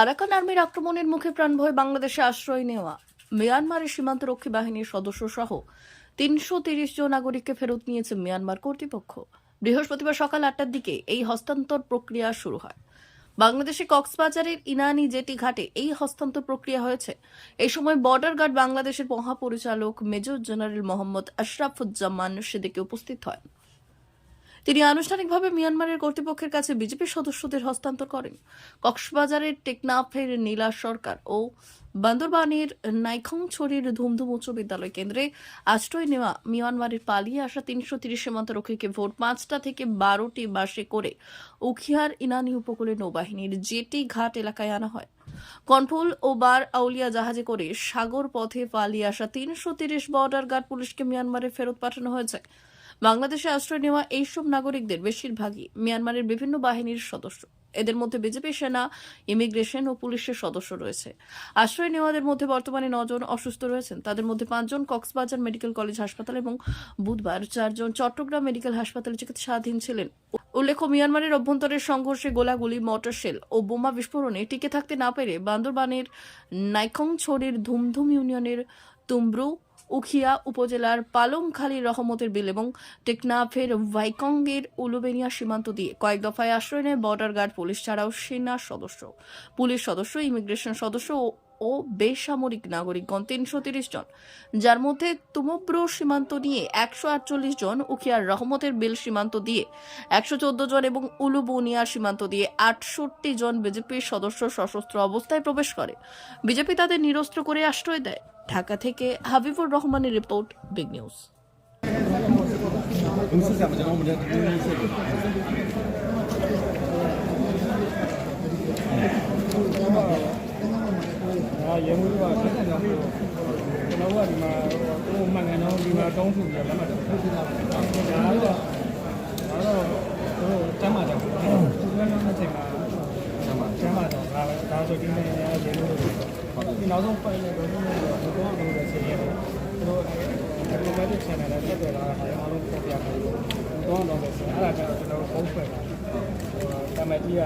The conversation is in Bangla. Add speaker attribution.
Speaker 1: আরাকান আর্মির আক্রমণের মুখে প্রাণভয় বাংলাদেশে আশ্রয় নেওয়া। মিয়ানমারের সীমান্তরক্ষী বাহিনীর সদস্য সহ তিনশো তিরিশ জন নাগরিককে ফেরত নিয়েছে মিয়ানমার কর্তৃপক্ষ। বৃহস্পতিবার সকাল আটটার দিকে এই হস্তান্তর প্রক্রিয়া শুরু হয়। বাংলাদেশে কক্সবাজারের ইনানি জেটি ঘাটে এই হস্তান্তর প্রক্রিয়া হয়েছে। এই সময় বর্ডার গার্ড বাংলাদেশের মহাপরিচালক মেজর জেনারেল মোহাম্মদ আশরাফুজ্জামান সেদিকে উপস্থিত হয়। তিনি আনুষ্ঠানিকভাবে মিয়ানমারের কর্তৃপক্ষের কাছে বিজেপির সদস্যদের হস্তান্তর করেন। কক্সবাজারের টেকনাফের নীলা সরকার ও বান্দরবানের নাইখংছড়ির ধুমধুম উচ্চ বিদ্যালয় কেন্দ্রে আশ্রয় নেওয়া মিয়ানমারের পালিয়ে আসা তিনশো তিরিশ সীমান্তরক্ষীকে ভোর পাঁচটা থেকে বারোটি বাসে করে উখিয়ার ইনানি উপকূলে নৌবাহিনীর জেটি ঘাট এলাকায় আনা হয়। কনফুল ও বার আউলিয়া জাহাজে করে সাগর পথে পালিয়ে আসা তিনশো তিরিশ বর্ডার গার্ড পুলিশকে মিয়ানমারে ফেরত পাঠানো হয়েছে। বাংলাদেশে আশ্রয় নেওয়া এইসব নাগরিকদের বেশিরভাগই মিয়ানমারের বিভিন্ন বাহিনীর সদস্য। এদের মধ্যে বিজেপি সেনা, ইমিগ্রেশন ও পুলিশের সদস্য রয়েছে। আশ্রয় নেওয়াদের মধ্যে বর্তমানে নজন অসুস্থ রয়েছেন। তাদের মধ্যে পাঁচজন কক্সবাজার মেডিকেল কলেজ হাসপাতাল এবং বুধবার চারজন চট্টগ্রাম মেডিকেল হাসপাতালে চিকিৎসাধীন ছিলেন। উল্লেখ্য, মিয়ানমারের অভ্যন্তরের সংঘর্ষে গোলাগুলি মটর শেল ও বোমা বিস্ফোরণে টিকে থাকতে না পেরে বান্দরবানের নাইখংছড়ির ধুমধুম ইউনিয়নের তুমব্রু উখিয়া উপজেলার পালংখালী রহমতের বিল এবং টেকনাফের ভাইকংয়ের উলুবেনিয়া সীমান্ত দিয়ে কয়েক দফায় আশ্রয় নেয় বর্ডার গার্ড, পুলিশ ছাড়াও সেনা সদস্য। পুলিশ সদস্য, ইমিগ্রেশন সদস্য ও- ও বেসামরিক নাগরিকগণ তিনশো তিরিশ জন। যার মধ্যে তুমব্র সীমান্ত নিয়ে একশো আটচল্লিশ জন উখিয়ার রহমতের বিল সীমান্ত দিয়ে একশো চোদ্দ জন এবং উলুবনিয়া সীমান্ত দিয়ে আটষট্টি জন বিজেপির সদস্য সশস্ত্র অবস্থায় প্রবেশ করে। বিজেপি তাদের নিরস্ত্র করে আশ্রয় দেয়। ঢাকা থেকে হাবিবুর রহমানের রিপোর্ট বিগ নিউজ।
Speaker 2: ဒီ
Speaker 3: နေ့ရေလို့ဟုတ်ပြီနောက်ဆုံးပိုင်းလည်းဘယ်လိုလဲဘယ်လိုလဲဆက်ရအောင်တို့ဒီမှာဒီ channel လည်းတက်တယ်လားအားလုံးပေါ်ပြပါလို့တော့တော့ပဲဆက်အဲ့ဒါကတော့ကျွန်တော်ပုံဖက်တာဟိုတမတီးက